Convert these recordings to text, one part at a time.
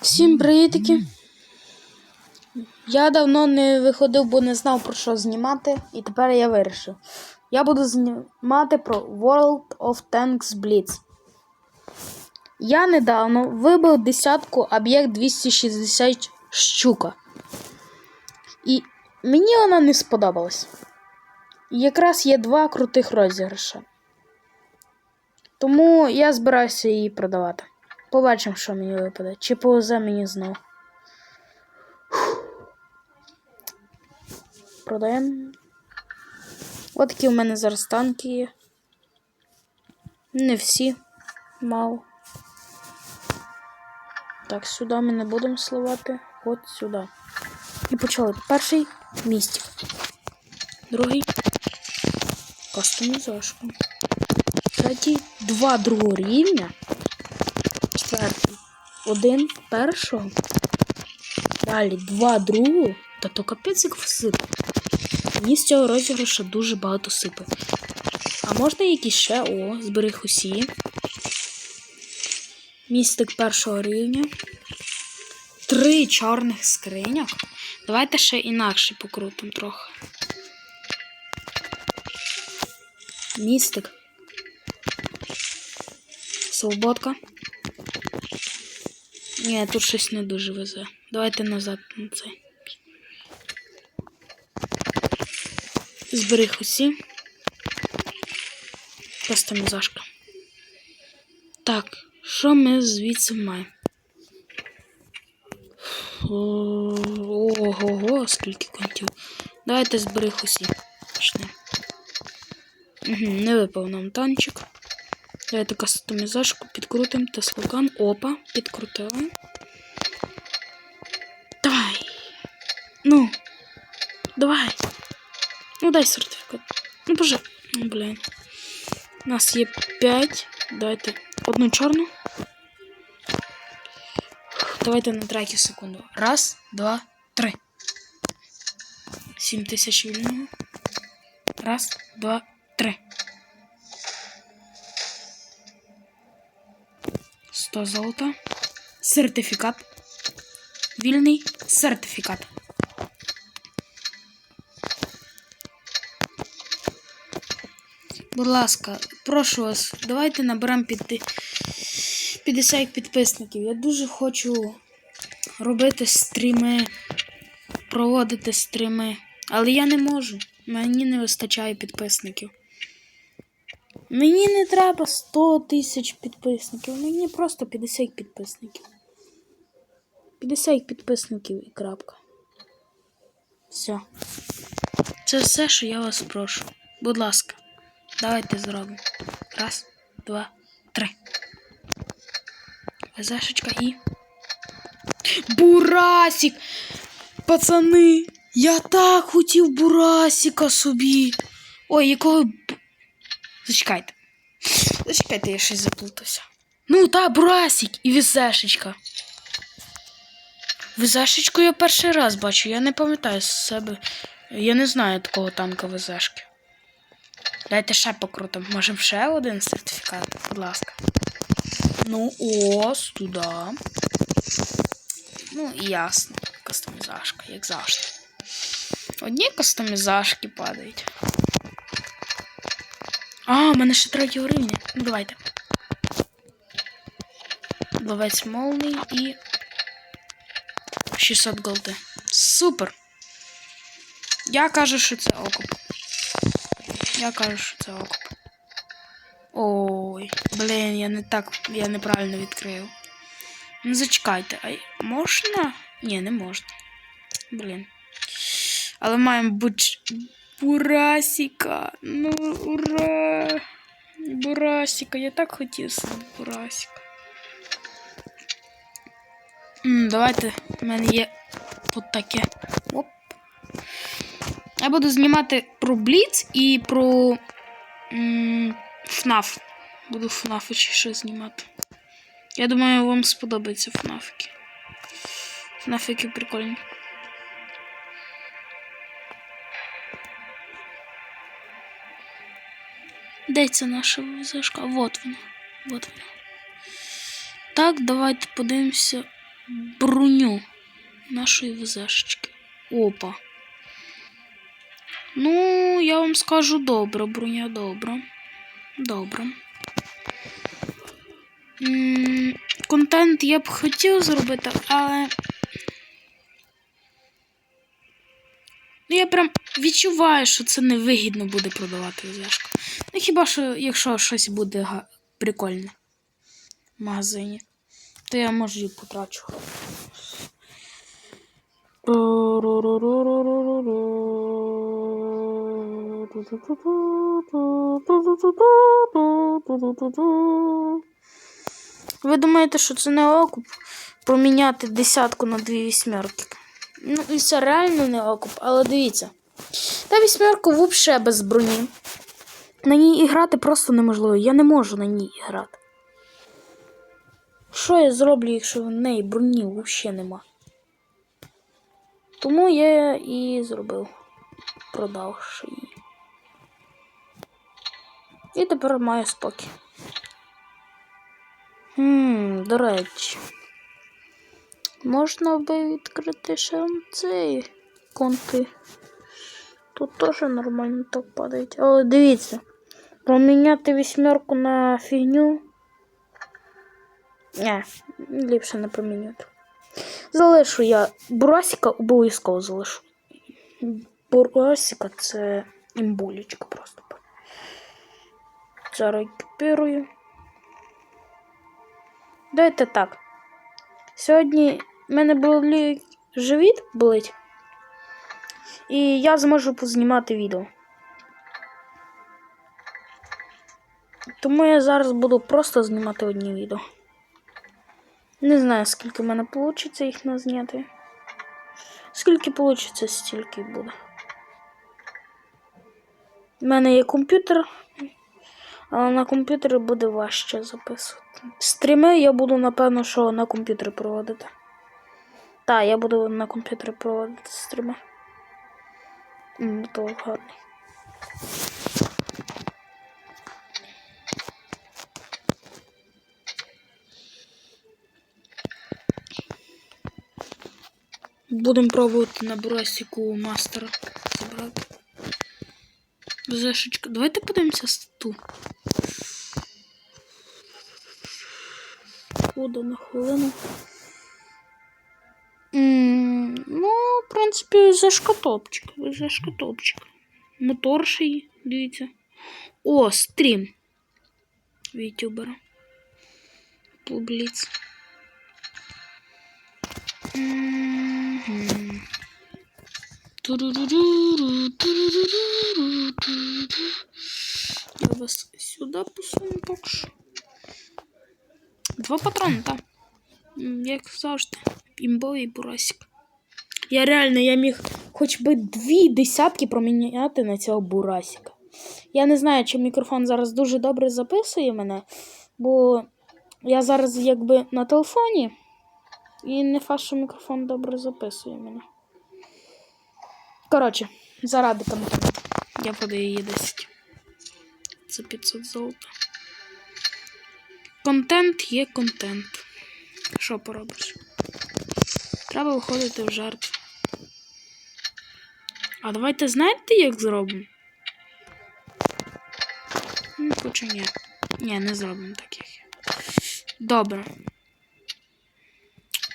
Всім привітки. Я давно не виходив, бо не знав про що знімати, і тепер я вирішив. Я буду знімати про World of Tanks Blitz. Я недавно вибив десятку об'єкт 260 щука. І мені вона не сподобалась. Якраз є два крутих розіграші. Тому я збираюся її продавати. Побачимо, що мені випаде. Чи повезе мені знов. Продаємо. От такі у мене зараз танки є. Не всі. Мало. Так, сюди ми не будемо сливати. От сюди. І почали. Перший містик. Другий кастомізашка. Третій два другого рівня. Четвертий. Один першого. Далі два другого. Та то капець як всипе. Мені з цього розіграшу дуже багато сипе. А можна якісь ще? О, зберіг усі. Містик першого рівня. Три чорних скриняк. Давайте ще інакше покрутимо трохи. Містик. Свободка. Ні, тут щось не дуже везе. Давайте назад на цей. Зберіг усі. Кастомізашка. Так, що ми звідси маємо? Ого-го, скільки контів. Давайте зберіг усі. Почнемо. Угу, не випав нам танчик. Давайте кастомізашку підкрутимо та слоган. Опа, підкрутили. Давай. Ну. Давай. Ну, дай сертифікат. Ну, боже. Ну, блін. У нас є 5. Давайте одну чорну. Давайте на трекі секунду. Раз, два, три. 7 тисяч вільного. Раз, два, три. 100 золота. Сертифікат. Вільний сертифікат. Будь ласка, прошу вас, давайте наберемо під 50 підписників. Я дуже хочу робити стріми, проводити стріми, але я не можу. Мені не вистачає підписників. Мені не треба 100 тисяч підписників, мені просто 50 підписників. 50 підписників і крапка. Все. Це все, що я вас прошу. Будь ласка, давайте зробимо. Раз, два, три. Зашечка і. Бурасик! Пацани! Я так хотів бурасика собі. Ой, якого. Зачекайте. Зачекайте, я щось заплутався. Ну, та, бурасик і візешечка. Візешечку я перший раз бачу, я не пам'ятаю з себе. Я не знаю такого танка візешки. Дайте ще покрутимо. Можемо ще один сертифікат, будь ласка. Ну, ось туди. Ну, ясно. Кастомізашка, як завжди. Одні кастомізашки падають. А, у мене ще третього рівня. Ну, давайте. Ловець молний і 600 голди. Супер! Я кажу, що це окуп. Я кажу, що це окуп. Ой, блін, я не так, я неправильно відкрив. Ну, зачекайте, а можна? Ні, не можна. Блін. Але маємо буч... Бурасіка. Ну, ура! Бурасіка, я так хотів собі Бурасіка. Давайте, в мене є тут таке. Оп. Я буду знімати про Бліц і про ФНАФ. Буду ФНАФ чи що знімати. Я думаю, вам сподобаються ФНАФики. ФНАФики прикольні. Де ця наша визашка? Вот вона. Вот вона. Так, давайте подивимося броню нашої визашечки. Опа. Ну, я вам скажу добре, броня добра. Добре. М, Контент я б хотів зробити, але. Ну, я прям відчуваю, що це невигідно буде продавати візяшку. Ну, хіба що, якщо щось буде прикольне в магазині, то я може і потрачу. Ви думаєте, що це не окуп? Проміняти десятку на дві вісьмерки. Ну, і це реально не окуп, але дивіться. Та вісьмерка взагалі без броні. На ній і грати просто неможливо. Я не можу на ній грати. Що я зроблю, якщо в неї броні взагалі нема? Тому я і зробив, продавши її. І тепер маю спокій. Хм, до речі. Можна би відкрити ще цей конти. Тут теж нормально так падають. Але дивіться, проміняти вісьмерку на фігню. Не, ліпше не промінювати. Залишу я Бурасіка обов'язково залишу. Бурасіка це імбулечка просто. Зараз екіпірую. Давайте так. Сьогодні в мене болить живіт болить. І я зможу познімати відео. Тому я зараз буду просто знімати одні відео. Не знаю, скільки в мене вийде їх назняти. Скільки вийде, стільки буде. У мене є комп'ютер, але на комп'ютері буде важче записувати. Стріми я буду, напевно, що на комп'ютері проводити. Так, я буду на комп'ютері проводити стріми. М, То гарний. Будемо пробувати на бурасіку мастера забрати. Зешечка. Давайте подивимося сту. Хода на хвилину. М, Ну, в принципі, зешка топчик. Зешка топчик. Мотор ще є, дивіться. О, стрім. Вітюбера. Публіц. Мгм. Туруруруру, туруруруру, туруру. Я вас сюди посуну поки що. Два патрони, так. Як завжди. Імбовий бурасик. Я реально, я міг хоч би дві десятки проміняти на цього бурасика. Я не знаю, чи мікрофон зараз дуже добре записує мене, бо я зараз якби на телефоні, і не факт, що мікрофон добре записує мене. Коротше, заради контенту. Я подаю її 10. Це 500 золота. Контент є контент. Що поробиш? Треба виходити в жарт. А давайте знаєте, як зробимо? Ну, хоча ні. Ні, не зробимо таких. Добре.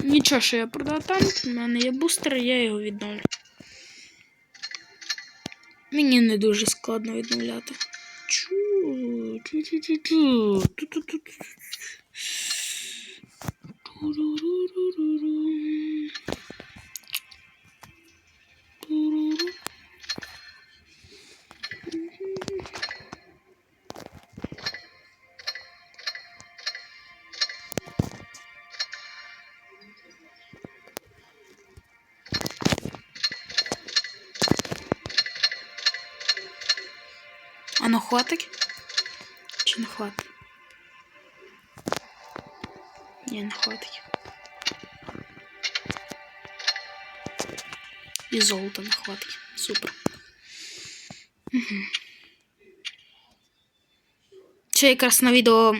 Нічого, що я продав танк, у мене є бустер, я його відновлю. Мені не дуже складно відновляти. Чу, А ну хватить? Чи не хватить? Ні, не хватить. І золота не хватить. Супер. Угу. Ще якраз на відео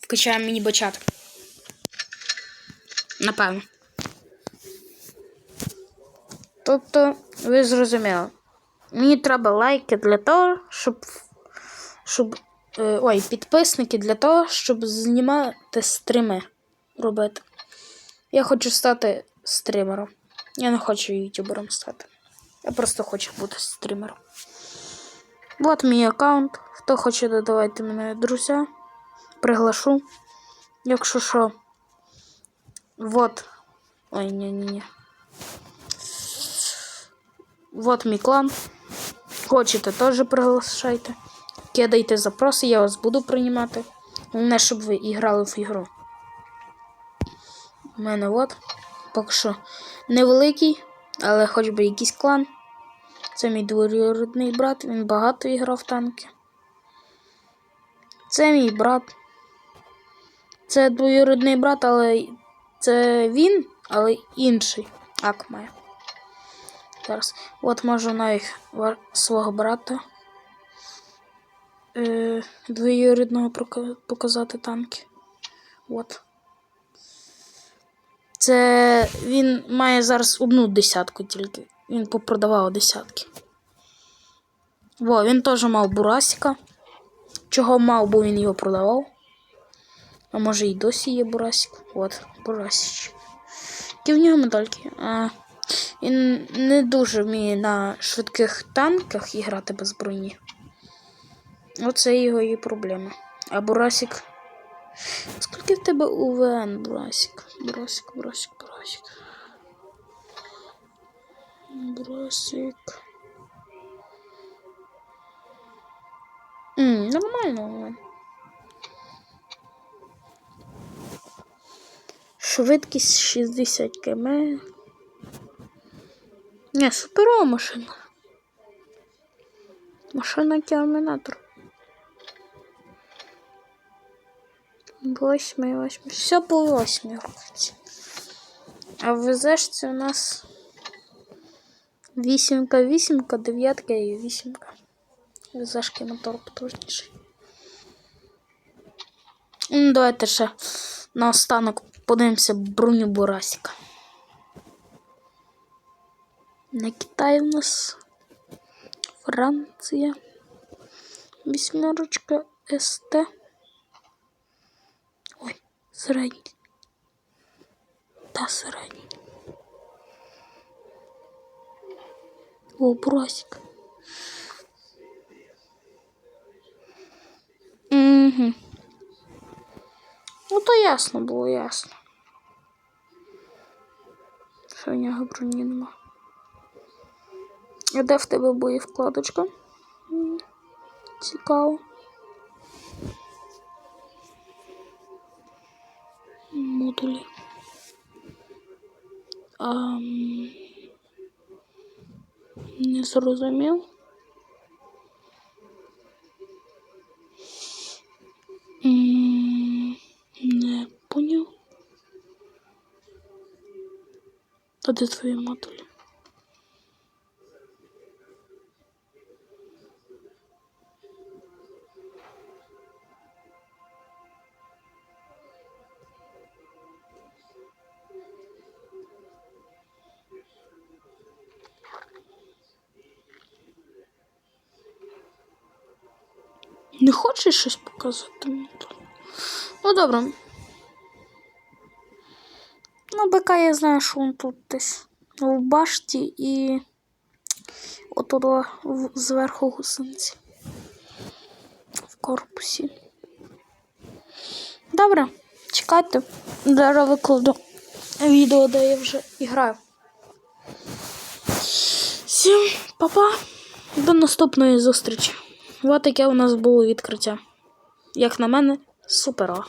вкачаємо міні бачат. Напевно. Тобто, ви зрозуміли. Мені треба лайки для того, щоб. щоб е, ой, підписники для того, щоб знімати стріми робити. Я хочу стати стрімером. Я не хочу ютубером стати. Я просто хочу бути стрімером. Вот мій аккаунт. Хто хоче додавайте мене друзі. Приглашу. Якщо що. Вот. Ой, ні-ні-ні. Вот мій клан. Хочете, теж приглашайте. Кидайте запроси, я вас буду приймати. Головне, щоб ви і грали в ігру. У мене от. Поки що невеликий, але хоч би якийсь клан. Це мій двоюрідний брат, він багато іграв в танки. Це мій брат. Це двоюрідний брат, але це він, але інший. Ак має. Зараз. От можу навіть свого брата. Е, двоюрідного показати танки. От. Це він має зараз одну десятку тільки. Він попродавав десятки. Во, він теж мав бурасика. Чого мав, бо він його продавав. А може і досі є бурасик. От, бурасич. Які в нього медальки? А, він не дуже вміє на швидких танках і грати без броні. Оце його і проблема. А бурасик. Скільки в тебе УВН, бурасик? Бурасик, бурасик, бурасик. Бурасик. М, нормально УВН. Швидкість 60 км. Не, суперова машина. Машина термінатор. Восьмий, восьмий. Все по восьмій рухається. А в везешці у нас вісімка, вісімка, дев'ятка і вісімка. Везешки мотор потужніший. Ну, давайте ще наостанок подивимося броню Бурасика. На Китай у нас Франція. Вісьмерочка СТ. Середній. Та середній. О, Бурасик. Угу. Ну, то ясно було, ясно. Що в нього броні нема. А де в тебе буде вкладочка? Цікаво. Модулі. А, Не зрозумів. Не поняв. А де твої модулі? Не хочеш щось показати? Ну, добре. Ну, БК я знаю, що він тут десь в башті і отуда зверху гусениці. В корпусі. Добре, чекайте. Зараз викладу відео, де я вже граю. Всім па-па. До наступної зустрічі. Ось таке у нас було відкриття. Як на мене, супера.